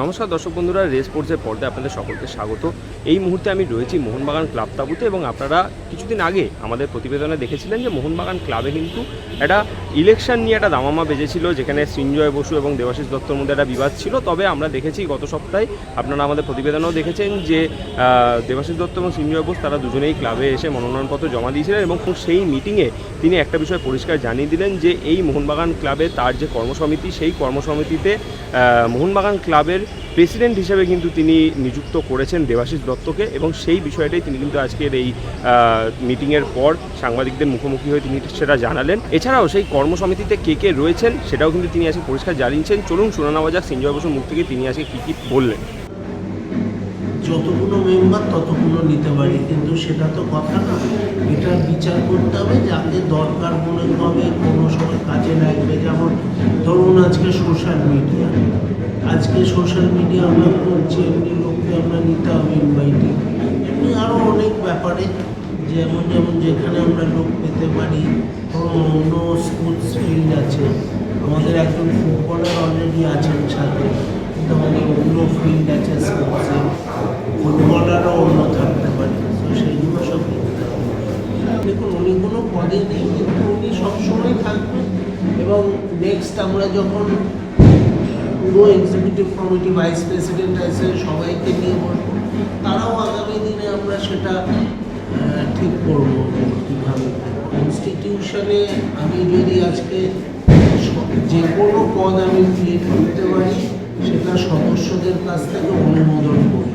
নমস্কার দর্শক বন্ধুরা, রেস স্পোর্টসের পর্দায় আপনাদের সকলকে স্বাগত। এই মুহূর্তে আমি রয়েছি মোহনবাগান ক্লাব তাবুতে এবং আপনারা কিছুদিন আগে আমাদের প্রতিবেদনে দেখেছিলেন যে মোহনবাগান ক্লাবে কিন্তু একটা ইলেকশন নিয়ে একটা দামামা বেজেছিল, যেখানে সৃঞ্জয় বসু এবং দেবাশিস দত্তর মধ্যে একটা বিবাদ ছিল। তবে আমরা দেখেছি গত সপ্তাহে আপনারা আমাদের প্রতিবেদনেও দেখেছেন যে দেবাশিস দত্ত এবং সৃঞ্জয় বোস তারা দুজনেই ক্লাবে এসে মনোনয়নপত্র জমা দিয়েছিলেন এবং সেই মিটিংয়ে তিনি একটা বিষয় পরিষ্কার জানিয়ে দিলেন যে, এই মোহনবাগান ক্লাবে তার যে কর্মসমিতি, সেই কর্মসমিতিতে মোহনবাগান ক্লাবের প্রেসিডেন্ট হিসেবে কিন্তু তিনি নিযুক্ত করেছেন দেবাশিস দত্তকে এবং সেই বিষয়টাই তিনি কিন্তু আজকের এই মিটিংয়ের পর সাংবাদিকদের মুখোমুখি হয়ে তিনি সেটা জানালেন। এছাড়াও সেই কর্মসমিতিতে কে কে রয়েছেন সেটাও কিন্তু তিনি আজকে পরিষ্কার জানিয়েছেন। চলুন শোনা নেওয়া যাক সঞ্জয় বসুর মুখ থেকে তিনি আজকে কী কী বললেন। যতগুলো মেম্বার ততগুলো নিতে পারি, কিন্তু সেটা তো কথা না। এটা বিচার করতে হবে, যাকে দরকার মনে হবে, কোনো সময় কাজে লাগবে। যেমন ধরুন আজকে সোশ্যাল মিডিয়া আজকে সোশ্যাল মিডিয়া আমরা করছি এমনি লোককে আমরা নিতে হবে ইনভাইটিং এমনি আরও অনেক ব্যাপারে, যেমন যেমন যেখানে আমরা লোক পেতে পারি অন্য স্পোর্টস ফিল্ড আছে। আমাদের একজন ফুটবলার অলরেডি আছেন সাথে, কিন্তু আমাদের অন্য ফিল্ড আছে স্পোর্টসে ফুটবলারও অন্য থাকতে পারে, তো সেইগুলো সব হবে। দেখুন, উনি কোনো পদে নেই, কিন্তু উনি সবসময় থাকবেন। এবং নেক্সট আমরা যখন পুরো এক্সিকিউটিভ কমিটি ভাইস প্রেসিডেন্ট আছে, সবাইকে নিয়ে বসবো। তারাও আগামী দিনে আমরা সেটা ঠিক করব কীভাবে। ইনস্টিটিউশনে আমি যদি আজকে যে কোনো পদ আমি ক্রিয়েট করতে পারি, সেটা সদস্যদের কাছ থেকে অনুমোদন করি।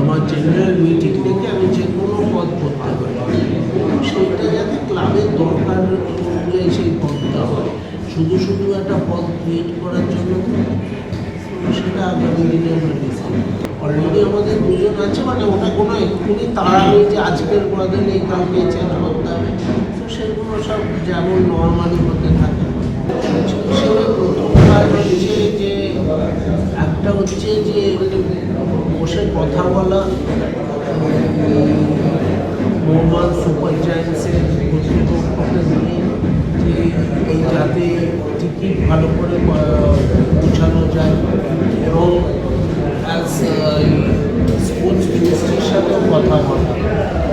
আমার জেনারেল মিটিং থেকে আমি যে কোনো পদ করতে পারি। সেইটা যাতে ক্লাবের দরকার অনুযায়ী সেই শুধু শুধু একটা পদ ক্রিয়েট করার জন্য সেটা আগামী দিনে আমরা অলরেডি আমাদের দুজন আছে মানে ওটা কোনো এক্ষুনি তারা নেই যে আজকের পদে নেই কালকে চেঞ্জ করতে হবে। তো সেগুলো সব যেমন নর্মালি হতে থাকে। হিসেবে প্রথম কাজ হচ্ছে যে একটা হচ্ছে যে বসে কথা বলা মোহাম্মদ সুপার কর্তৃপক্ষকে নিয়ে যাতে টিকিট ভালো করে পৌঁছানো যায়। এবং স্পোর্টস মিনিস্ট্রির সাথেও কথা বলা।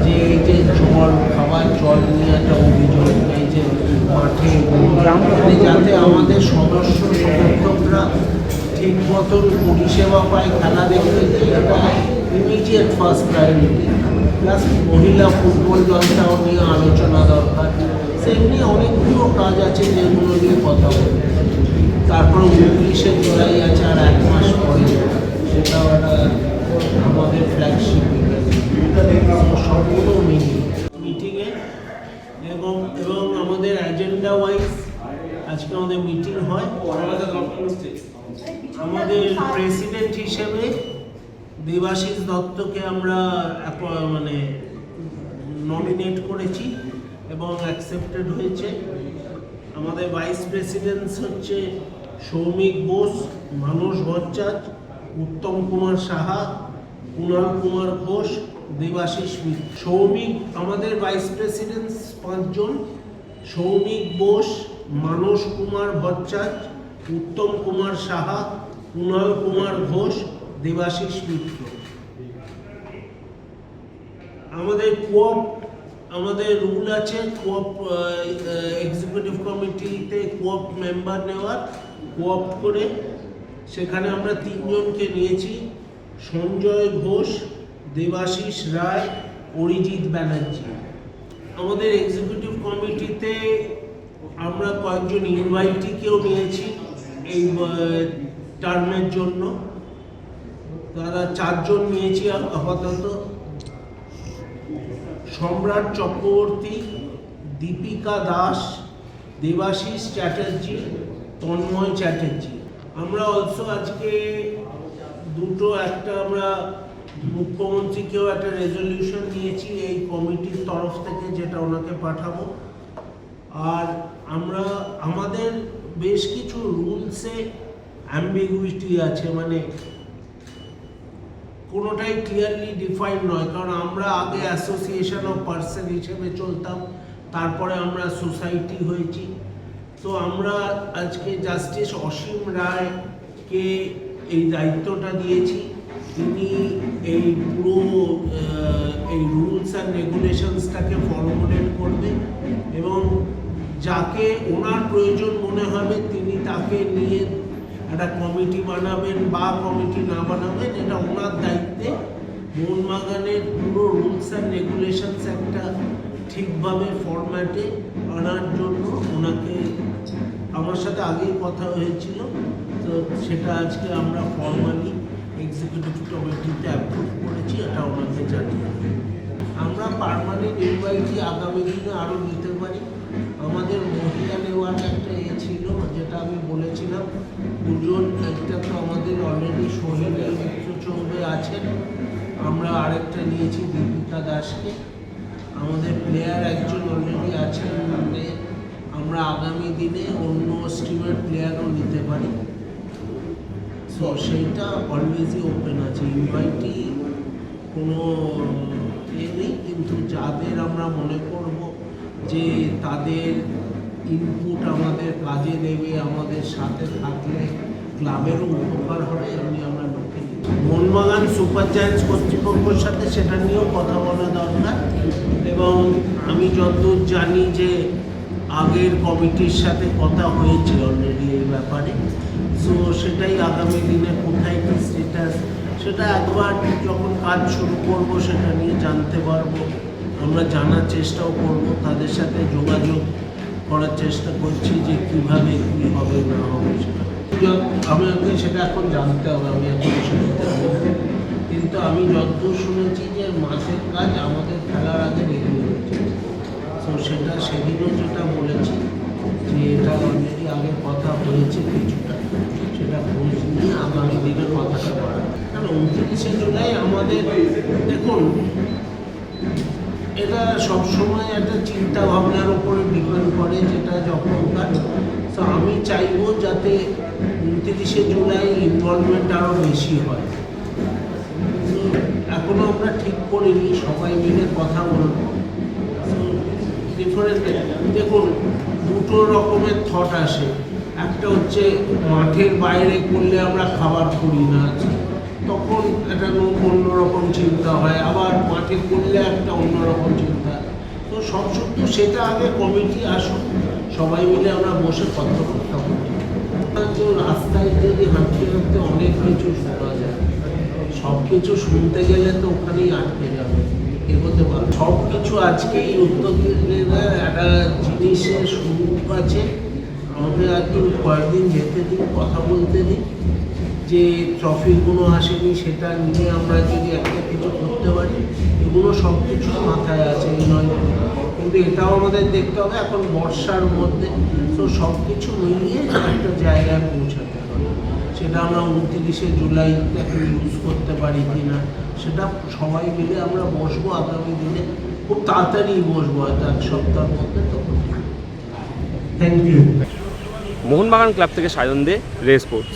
যে এই যে জল, খাবার, জল নিয়ে একটা অভিযোগ, এই যে মাঠে মানে যাতে আমাদের সদস্য সমর্থকরা ঠিক মতন পরিষেবা পায়, খেলা দেখতে এটা ইমিডিয়েট ফার্স্ট প্রায়োরিটি প্লাস মহিলা ফুটবল দলটাও নিয়ে আলোচনা দরকার। সেমনি অনেকগুলো কাজ আছে যেগুলো নিয়ে কথা বলবে। তারপর উনত্রিশে জুলাই আছে আর এক মাস পরে সেটাও একটা আমাদের ফ্ল্যাগশিপ সবগুলো মিলিয়ে মিটিংয়ে এবং এবং আমাদের অ্যাজেন্ডা ওয়াইজ আজকে আমাদের মিটিং হয়। আমাদের প্রেসিডেন্ট হিসেবে দেবাশিস দত্তকে আমরা মানে নমিনেট করেছি। এবং অ্যাকসেপ্টেড হয়েছে। আমাদের ভাইস প্রেসিডেন্ট হচ্ছে সৌমিক বোস, মানস ভট্টাচ উত্তম কুমার সাহা, কুণাল কুমার ঘোষ, দেবাশিস মিত্র। সৌমিক, আমাদের ভাইস প্রেসিডেন্ট পাঁচজন। সৌমিক বোস, মানস কুমার ভট্টাচ উত্তম কুমার সাহা, কুণাল কুমার ঘোষ, দেবাশিস মিত্র। আমাদের কোঅপ আমাদের রুল আছে কোঅপ এক্সিকিউটিভ কমিটিতে কোঅপ মেম্বার নেওয়ার, কোঅপ করে সেখানে আমরা তিনজনকে নিয়েছি, সঞ্জয় ঘোষ, দেবাশিস রায়, অরিজিৎ ব্যানার্জি। আমাদের এক্সিকিউটিভ কমিটিতে আমরা কয়েকজন ইনভাইটিকেও নিয়েছি এই টার্মের জন্য। তারা চারজন নিয়েছি আপাতত। সম্রাট চক্রবর্তী, দীপিকা দাস, দেবাশিস চ্যাটার্জি, তন্ময় চ্যাটার্জি। আমরা অলসো আজকে দুটো একটা আমরা মুখ্যমন্ত্রীকেও একটা রেজলিউশন দিয়েছি এই কমিটির তরফ থেকে যেটা ওনাকে পাঠাবো। আর আমরা, আমাদের বেশ কিছু রুলসে অ্যাম্বিগুইটি আছে মানে কোনোটাই ক্লিয়ারলি ডিফাইন নয়, কারণ আমরা আগে অ্যাসোসিয়েশন অফ পার্সন হিসেবে চলতাম, তারপরে আমরা সোসাইটি হয়েছি। তো আমরা আজকে জাস্টিস অসীম রায় কে এই দায়িত্বটা দিয়েছি। তিনি এই পুরো এই রুলস অ্যান্ড রেগুলেশনসটাকে ফর্মুলেট করবে এবং যাকে ওনার প্রয়োজন মনে হবে, তিনি তাকে নিয়ে একটা কমিটি বানাবেন বা কমিটি না বানাবেন, এটা ওনার মোহনবাগানের পুরো রুলস অ্যান্ড রেগুলেশনস একটা ঠিকভাবে ফরম্যাটে আনার জন্য ওনাকে আমার সাথে আগেই কথা হয়েছিল। তো সেটা আজকে আমরা ফর্মালি এক্সিকিউটিভ কমিটিতে অ্যাপ্রুভ করেছি, এটা ওনাকে জানিয়ে আমরা পারমানেন্ট ইনভাইটি আগামী দিনে আরও নিতে পারি। আমাদের মহিলা নেওয়ার একটা এ ছিল, যেটা আমি বলেছিলাম, দুজন, একটা তো আমাদের অলরেডি সোহেল মিত্র চৌবে আছেন। আমরা আরেকটা নিয়েছি দীপিকা দাসকে আমাদের প্লেয়ার একজন অলরেডি আছেন আমরা আগামী দিনে অন্য স্ট্রিমের প্লেয়ারও নিতে পারি সো সেইটা অলওয়েজই ওপেন আছে ইনভাইটি কোনো এ নেই, কিন্তু যাদের আমরা মনে করব যে তাদের ইনপুট আমাদের কাজে দেবে, আমাদের সাথে থাকলে ক্লাবেরও উপকার হবে, এমনি আমরা। মোহনবাগান সুপার জায়ান্টস কর্তৃপক্ষের সাথে সেটা নিয়েও কথা বলা দরকার। এবং আমি যতদূর জানি যে আগের কমিটির সাথে কথা হয়েছে অলরেডি এই ব্যাপারে। সো সেটাই আগামী দিনে কোথায় কী স্টেটাস সেটা একবার যখন কাজ শুরু করব সেটা নিয়ে জানতে পারব। আমরা জানার চেষ্টাও করব, তাদের সাথে যোগাযোগ করার চেষ্টা করছি যে কীভাবে কী আমাকে সেটা এখন জানতে হবে, আমি এখন। কিন্তু আমি যতদূর শুনেছি যে মাসের কাজ আমাদের খেলার আগে রেডি হয়েছে তো সেটা সেদিনও যেটা বলেছি, যে এটা অলরেডি আগে কথা হয়েছে কিছুটা। সেটা খোঁজ নিয়ে আগামী দিনে কথাটা বাড়া কারণ উনত্রিশে জুলাই আমাদের, দেখুন, এটা সবসময় একটা চিন্তা ভাবনার উপরে ডিপেন্ড করে যেটা যখনকার। তো আমি চাইব যাতে উনত্রিশে জুলাই ইনভলভমেন্ট আরও বেশি হয়। তো এখনও আমরা ঠিক করিনি, সবাই মিলে কথা বলব। ডিফারেন্ট দেখুন, দুটো রকমের থট আসে। একটা হচ্ছে মাঠের বাইরে করলে আমরা খাবার করি না। তখন একটা অন্যরকম চিন্তা হয়। আবার মাঠে করলে একটা অন্যরকম চিন্তা। তো সব সত্য, সেটা আগে কমিটি আসুন সবাই মিলে আমরা বসে কথাবার্তা বলি রাস্তায় যদি হাঁটতে হাঁটতে অনেক কিছু শোনা যায়, সব কিছু শুনতে গেলে তো ওখানেই আটকে যাবে, এগোতে পারবে। সব কিছু আজকে এই উত্তর একটা জিনিসের শুরু আছে। আমাদের একটু কয়েকদিন যেতে দিন, কথা বলতে দিন। যে ট্রফিগুলো আসেনি সেটা নিয়ে আমরা যদি একটা কিছু করতে পারি এগুলো সব কিছু মাথায় আছে এই নয়। কিন্তু এটাও আমাদের দেখতে হবে এখন বর্ষার মধ্যে। তো সব কিছু মিলিয়ে একটা জায়গায় পৌঁছাতে হবে। সেটা আমরা উনত্রিশে জুলাই এখন ইউজ করতে পারি কি না সেটা সবাই মিলে আমরা বসবো আগামী দিনে। খুব তাড়াতাড়ি বসবো হয়তো এক সপ্তাহের মধ্যে তখন। থ্যাংক ইউ মোহনবাগান ক্লাব থেকে সায়ন দে রে স্পোর্টস।